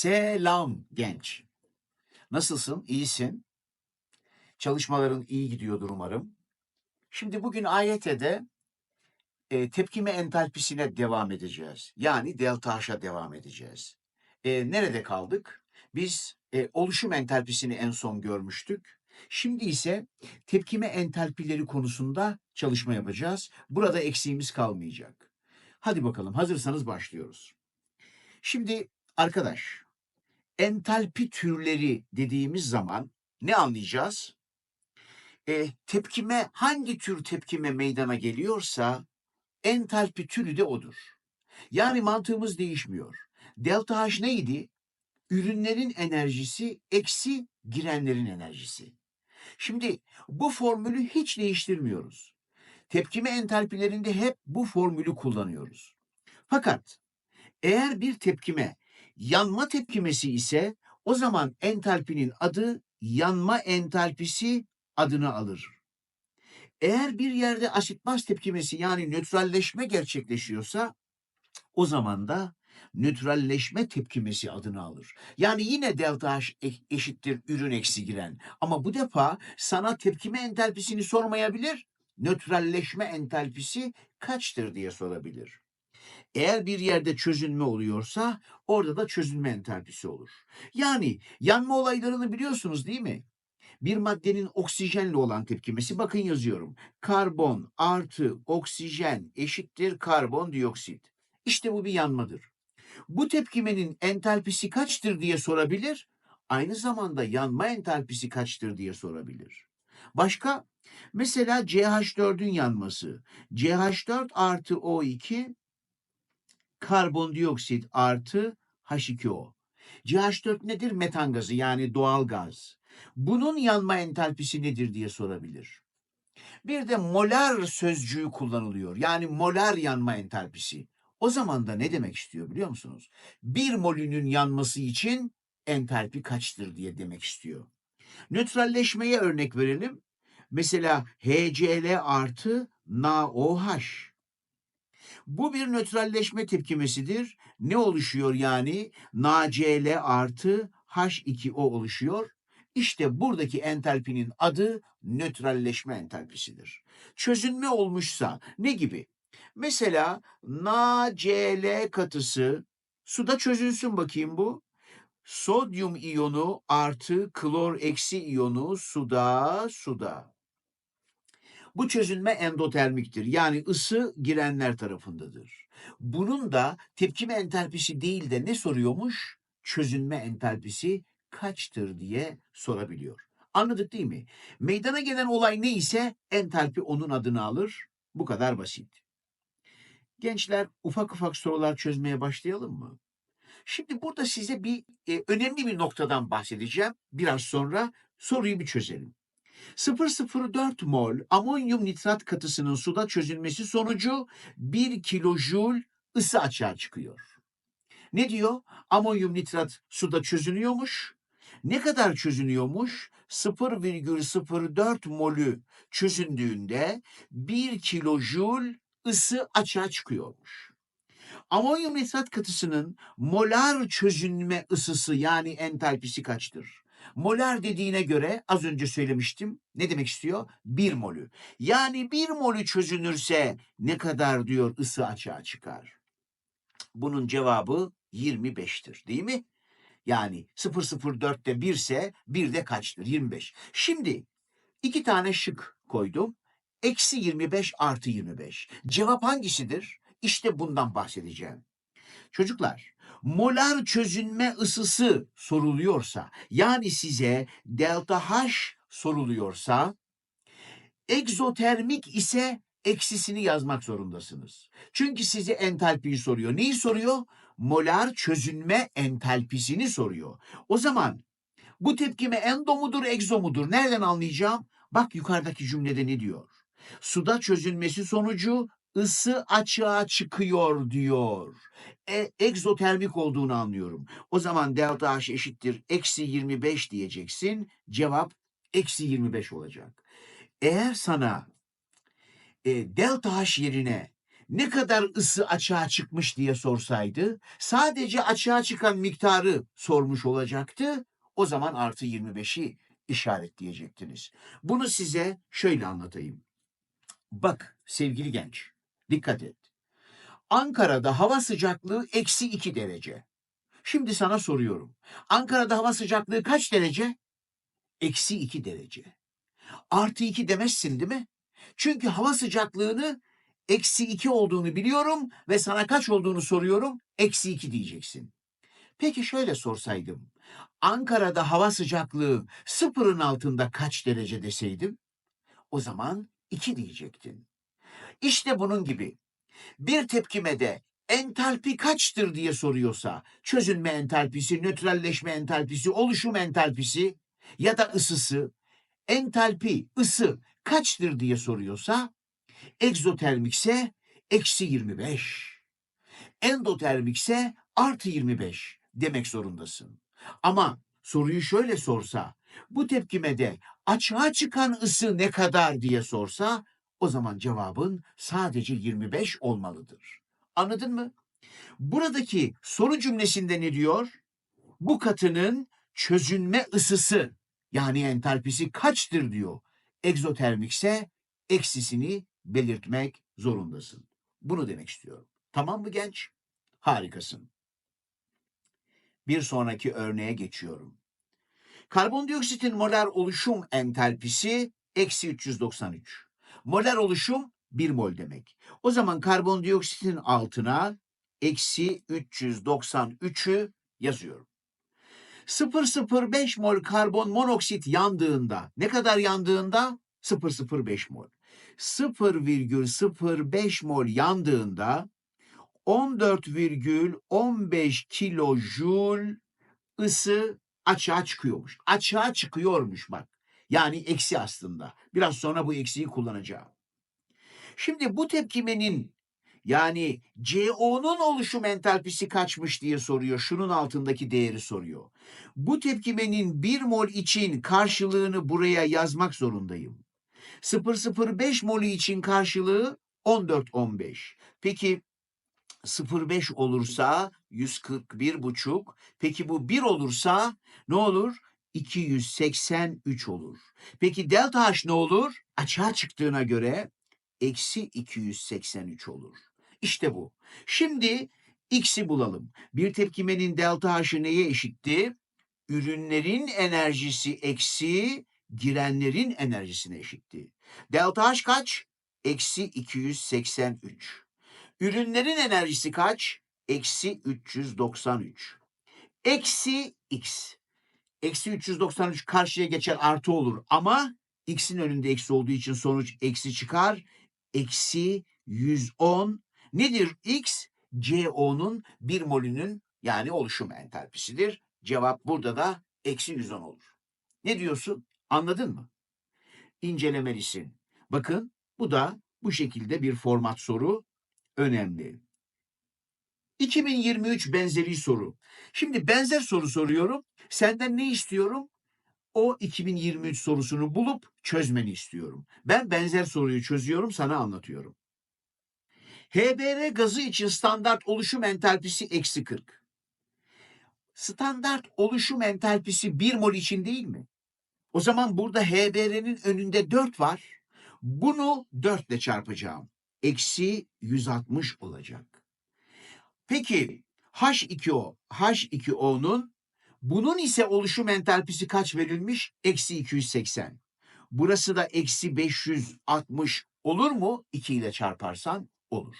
Selam genç. Nasılsın? İyisin? Çalışmaların iyi gidiyordur umarım. Şimdi bugün AYT'de e, tepkime entalpisine devam edeceğiz. Yani delta H'a devam edeceğiz. E, nerede kaldık? Biz e, oluşum entalpisini en son görmüştük. Şimdi ise tepkime entalpileri konusunda çalışma yapacağız. Burada eksiğimiz kalmayacak. Hadi bakalım hazırsanız başlıyoruz. Şimdi arkadaş entalpi türleri dediğimiz zaman ne anlayacağız? E, tepkime hangi tür tepkime meydana geliyorsa entalpi türü de odur. Yani mantığımız değişmiyor. Delta H neydi? Ürünlerin enerjisi eksi girenlerin enerjisi. Şimdi bu formülü hiç değiştirmiyoruz. Tepkime entalpilerinde hep bu formülü kullanıyoruz. Fakat eğer bir tepkime yanma tepkimesi ise o zaman entalpinin adı yanma entalpisi adını alır. Eğer bir yerde asit baz tepkimesi yani nötralleşme gerçekleşiyorsa o zaman da nötralleşme tepkimesi adını alır. Yani yine delta H eşittir ürün eksi giren. Ama bu defa sana tepkime entalpisini sormayabilir. Nötralleşme entalpisi kaçtır diye sorabilir. Eğer bir yerde çözünme oluyorsa orada da çözünme entalpisi olur. Yani yanma olaylarını biliyorsunuz değil mi? Bir maddenin oksijenle olan tepkimesi bakın yazıyorum. Karbon artı oksijen eşittir karbondioksit. İşte bu bir yanmadır. Bu tepkimenin entalpisi kaçtır diye sorabilir. Aynı zamanda yanma entalpisi kaçtır diye sorabilir. Başka? Mesela CH4'ün yanması. CH4 artı O2 karbondioksit artı H2O. CH4 nedir? Metan gazı yani doğal gaz. Bunun yanma entalpisi nedir diye sorabilir. Bir de molar sözcüğü kullanılıyor. Yani molar yanma entalpisi. O zaman da ne demek istiyor biliyor musunuz? Bir molünün yanması için entalpi kaçtır diye demek istiyor. Nötralleşmeye örnek verelim. Mesela HCl artı NaOH. Bu bir nötralleşme tepkimesidir. Ne oluşuyor yani? NaCl artı H2O oluşuyor. İşte buradaki entalpinin adı nötralleşme entalpisidir. Çözünme olmuşsa ne gibi? Mesela NaCl katısı suda çözülsün bakayım bu. Sodyum iyonu artı klor eksi iyonu suda suda. Bu çözünme endotermiktir. Yani ısı girenler tarafındadır. Bunun da tepkime entalpisi değil de ne soruyormuş? Çözünme entalpisi kaçtır diye sorabiliyor. Anladık değil mi? Meydana gelen olay neyse entalpi onun adını alır. Bu kadar basit. Gençler ufak ufak sorular çözmeye başlayalım mı? Şimdi burada size bir e, önemli bir noktadan bahsedeceğim. Biraz sonra soruyu bir çözelim. 0,04 mol amonyum nitrat katısının suda çözülmesi sonucu 1 kilojoule ısı açığa çıkıyor. Ne diyor? Amonyum nitrat suda çözünüyormuş. Ne kadar çözünüyormuş? 0,04 molü çözündüğünde 1 kilojoule ısı açığa çıkıyormuş. Amonyum nitrat katısının molar çözünme ısısı yani entalpisi kaçtır? Molar dediğine göre az önce söylemiştim. Ne demek istiyor? Bir molü. Yani bir molü çözünürse ne kadar diyor ısı açığa çıkar? Bunun cevabı 25'tir değil mi? Yani 004'te 1 ise 1 de kaçtır? 25. Şimdi iki tane şık koydum. Eksi 25 artı 25. Cevap hangisidir? İşte bundan bahsedeceğim. Çocuklar, molar çözünme ısısı soruluyorsa, yani size delta H soruluyorsa, egzotermik ise eksisini yazmak zorundasınız. Çünkü size entalpiyi soruyor. Neyi soruyor? Molar çözünme entalpisini soruyor. O zaman bu tepkime endo mudur, egzo mudur? Nereden anlayacağım? Bak yukarıdaki cümlede ne diyor? Suda çözünmesi sonucu ısı açığa çıkıyor diyor. E, egzotermik olduğunu anlıyorum. O zaman delta H eşittir eksi 25 diyeceksin. Cevap eksi 25 olacak. Eğer sana e, delta H yerine ne kadar ısı açığa çıkmış diye sorsaydı sadece açığa çıkan miktarı sormuş olacaktı. O zaman artı 25'i işaretleyecektiniz. Bunu size şöyle anlatayım. Bak sevgili genç dikkat et. Ankara'da hava sıcaklığı eksi 2 derece. Şimdi sana soruyorum. Ankara'da hava sıcaklığı kaç derece? Eksi 2 derece. Artı 2 demezsin değil mi? Çünkü hava sıcaklığını eksi 2 olduğunu biliyorum ve sana kaç olduğunu soruyorum. Eksi 2 diyeceksin. Peki şöyle sorsaydım. Ankara'da hava sıcaklığı sıfırın altında kaç derece deseydim? O zaman 2 diyecektin. İşte bunun gibi bir tepkimede entalpi kaçtır diye soruyorsa çözünme entalpisi, nötralleşme entalpisi, oluşum entalpisi ya da ısısı entalpi, ısı kaçtır diye soruyorsa egzotermikse eksi 25, endotermikse artı 25 demek zorundasın. Ama soruyu şöyle sorsa, bu tepkimede açığa çıkan ısı ne kadar diye sorsa, o zaman cevabın sadece 25 olmalıdır. Anladın mı? Buradaki soru cümlesinde ne diyor? Bu katının çözünme ısısı yani entalpisi kaçtır diyor. Egzotermikse eksisini belirtmek zorundasın. Bunu demek istiyorum. Tamam mı genç? Harikasın. Bir sonraki örneğe geçiyorum. Karbondioksitin molar oluşum entalpisi eksi 393. Molar oluşum 1 mol demek. O zaman karbondioksitin altına eksi 393'ü yazıyorum. 0,05 mol karbon monoksit yandığında ne kadar yandığında? 0,05 mol. 0,05 mol yandığında 14,15 kilojoule ısı açığa çıkıyormuş. Açığa çıkıyormuş bak. Yani eksi aslında. Biraz sonra bu eksiyi kullanacağım. Şimdi bu tepkimenin yani CO'nun oluşum entalpisi kaçmış diye soruyor. Şunun altındaki değeri soruyor. Bu tepkimenin 1 mol için karşılığını buraya yazmak zorundayım. 0,05 molü için karşılığı 14,15. Peki 0,5 olursa 141,5. Peki bu 1 olursa ne olur? 283 olur. Peki delta H ne olur? Açığa çıktığına göre eksi 283 olur. İşte bu. Şimdi x'i bulalım. Bir tepkimenin delta H'ı neye eşitti? Ürünlerin enerjisi eksi girenlerin enerjisine eşitti. Delta H kaç? Eksi 283. Ürünlerin enerjisi kaç? Eksi 393. Eksi x. Eksi 393 karşıya geçer artı olur ama x'in önünde eksi olduğu için sonuç eksi çıkar. Eksi 110 nedir x? CO'nun bir molünün yani oluşum entalpisidir. Cevap burada da eksi 110 olur. Ne diyorsun? Anladın mı? İncelemelisin. Bakın bu da bu şekilde bir format soru önemli. 2023 benzeri soru. Şimdi benzer soru soruyorum. Senden ne istiyorum? O 2023 sorusunu bulup çözmeni istiyorum. Ben benzer soruyu çözüyorum, sana anlatıyorum. HBr gazı için standart oluşum entalpisi eksi 40. Standart oluşum entalpisi 1 mol için değil mi? O zaman burada HBr'nin önünde 4 var. Bunu 4 ile çarpacağım. Eksi 160 olacak. Peki H2O, H2O'nun bunun ise oluşum entalpisi kaç verilmiş? Eksi 280. Burası da eksi 560 olur mu? 2 ile çarparsan olur.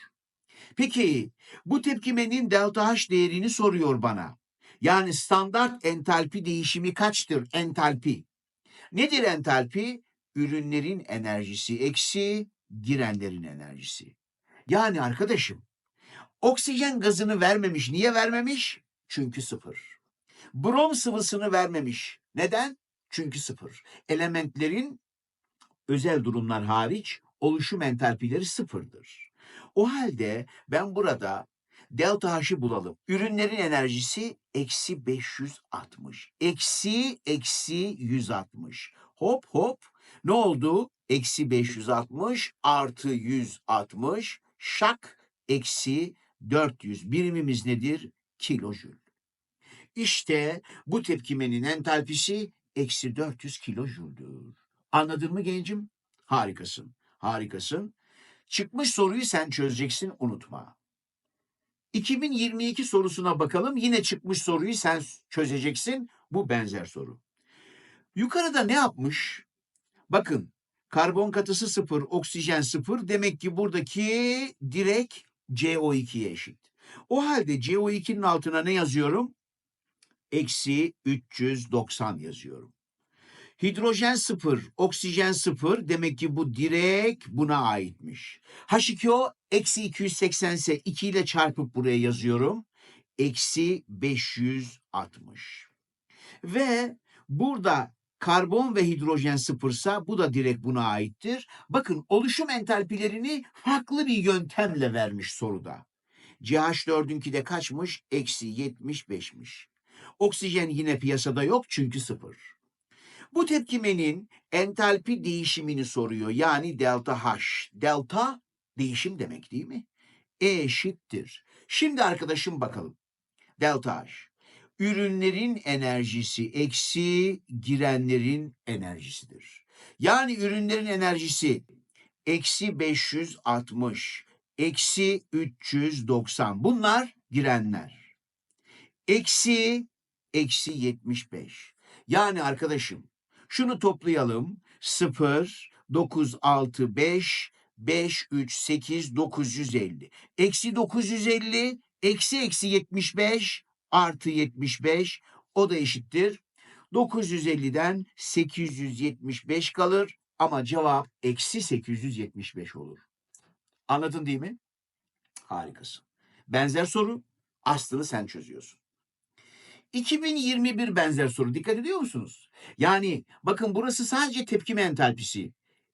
Peki bu tepkimenin delta H değerini soruyor bana. Yani standart entalpi değişimi kaçtır? Entalpi. Nedir entalpi? Ürünlerin enerjisi eksi girenlerin enerjisi. Yani arkadaşım oksijen gazını vermemiş. Niye vermemiş? Çünkü sıfır. Brom sıvısını vermemiş. Neden? Çünkü sıfır. Elementlerin özel durumlar hariç oluşum entalpileri sıfırdır. O halde ben burada delta H'ı bulalım. Ürünlerin enerjisi eksi 560. Eksi eksi 160. Hop hop ne oldu? Eksi 560 artı 160 şak eksi 400. Birimimiz nedir? Kilojül. İşte bu tepkimenin entalpisi eksi 400 kilojüldür. Anladın mı gencim? Harikasın. Harikasın. Çıkmış soruyu sen çözeceksin unutma. 2022 sorusuna bakalım. Yine çıkmış soruyu sen çözeceksin. Bu benzer soru. Yukarıda ne yapmış? Bakın karbon katısı sıfır, oksijen sıfır. Demek ki buradaki direkt CO2'ye eşit. O halde CO2'nin altına ne yazıyorum? Eksi 390 yazıyorum. Hidrojen sıfır, oksijen sıfır. Demek ki bu direkt buna aitmiş. H2O eksi 280 ise 2 ile çarpıp buraya yazıyorum. Eksi 560. Ve burada karbon ve hidrojen sıfırsa bu da direkt buna aittir. Bakın oluşum entalpilerini farklı bir yöntemle vermiş soruda. CH4'ünki de kaçmış? Eksi 75'miş. Oksijen yine piyasada yok çünkü sıfır. Bu tepkimenin entalpi değişimini soruyor. Yani delta H. Delta değişim demek değil mi? E eşittir. Şimdi arkadaşım bakalım. Delta H. Ürünlerin enerjisi eksi girenlerin enerjisidir. Yani ürünlerin enerjisi eksi 560, eksi 390. Bunlar girenler. Eksi, eksi 75. Yani arkadaşım şunu toplayalım. 0, 9, 6, 5, 5, 3, 8, 950. Eksi 950, eksi eksi 75, artı 75. O da eşittir. 950'den 875 kalır ama cevap eksi 875 olur. Anladın değil mi? Harikasın. Benzer soru aslını sen çözüyorsun. 2021 benzer soru. Dikkat ediyor musunuz? Yani bakın burası sadece tepkime entalpisi.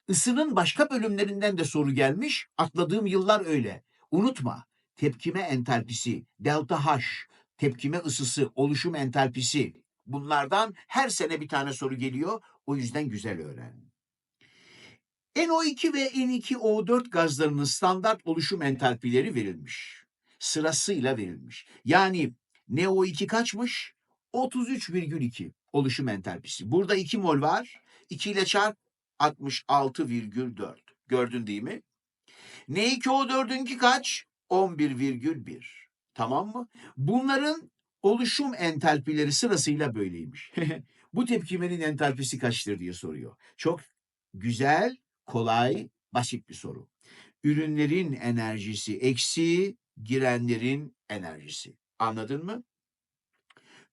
Isının başka bölümlerinden de soru gelmiş. Atladığım yıllar öyle. Unutma. Tepkime entalpisi, delta H, tepkime ısısı, oluşum entalpisi. Bunlardan her sene bir tane soru geliyor. O yüzden güzel öğren. NO2 ve N2O4 gazlarının standart oluşum entalpileri verilmiş. Sırasıyla verilmiş. Yani NO2 kaçmış? 33,2 oluşum entalpisi. Burada 2 mol var. 2 ile çarp 66,4. Gördün değil mi? N2O4'ünki kaç? 11,1. Tamam mı? Bunların oluşum entalpileri sırasıyla böyleymiş. Bu tepkimenin entalpisi kaçtır diye soruyor. Çok güzel, kolay, basit bir soru. Ürünlerin enerjisi eksi, girenlerin enerjisi. Anladın mı?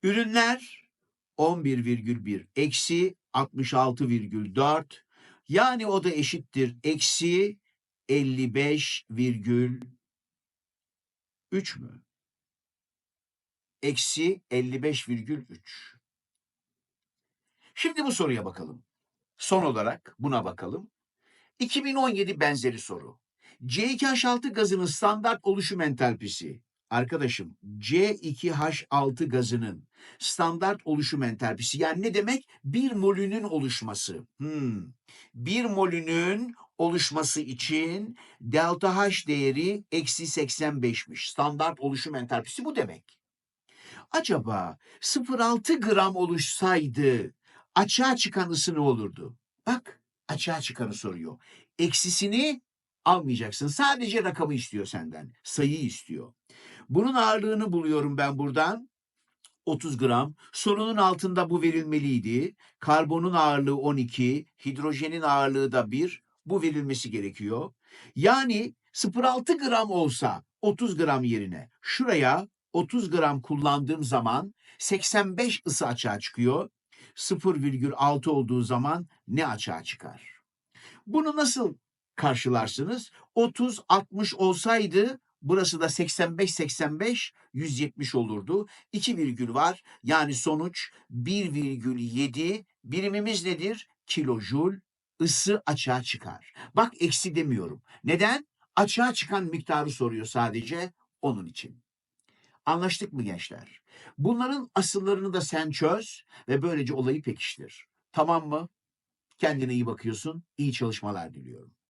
Ürünler 11,1 eksi 66,4 yani o da eşittir eksi 55,3 mü? Eksi 55,3. Şimdi bu soruya bakalım. Son olarak buna bakalım. 2017 benzeri soru. C2H6 gazının standart oluşum entalpisi. Arkadaşım C2H6 gazının standart oluşum entalpisi yani ne demek? Bir molünün oluşması. Hmm. Bir molünün oluşması için delta H değeri eksi 85'miş. Standart oluşum entalpisi bu demek. Acaba 0,6 gram oluşsaydı açığa çıkan ısı ne olurdu? Bak açığa çıkanı soruyor. Eksisini almayacaksın. Sadece rakamı istiyor senden. Sayı istiyor. Bunun ağırlığını buluyorum ben buradan. 30 gram. Sorunun altında bu verilmeliydi. Karbonun ağırlığı 12, hidrojenin ağırlığı da 1. Bu verilmesi gerekiyor. Yani 0,6 gram olsa 30 gram yerine şuraya 30 gram kullandığım zaman 85 ısı açığa çıkıyor. 0,6 olduğu zaman ne açığa çıkar? Bunu nasıl karşılarsınız? 30 60 olsaydı burası da 85 85 170 olurdu. 2 virgül var. Yani sonuç 1,7 birimimiz nedir? Kilojul ısı açığa çıkar. Bak eksi demiyorum. Neden? Açığa çıkan miktarı soruyor sadece onun için. Anlaştık mı gençler? Bunların asıllarını da sen çöz ve böylece olayı pekiştir. Tamam mı? Kendine iyi bakıyorsun. İyi çalışmalar diliyorum.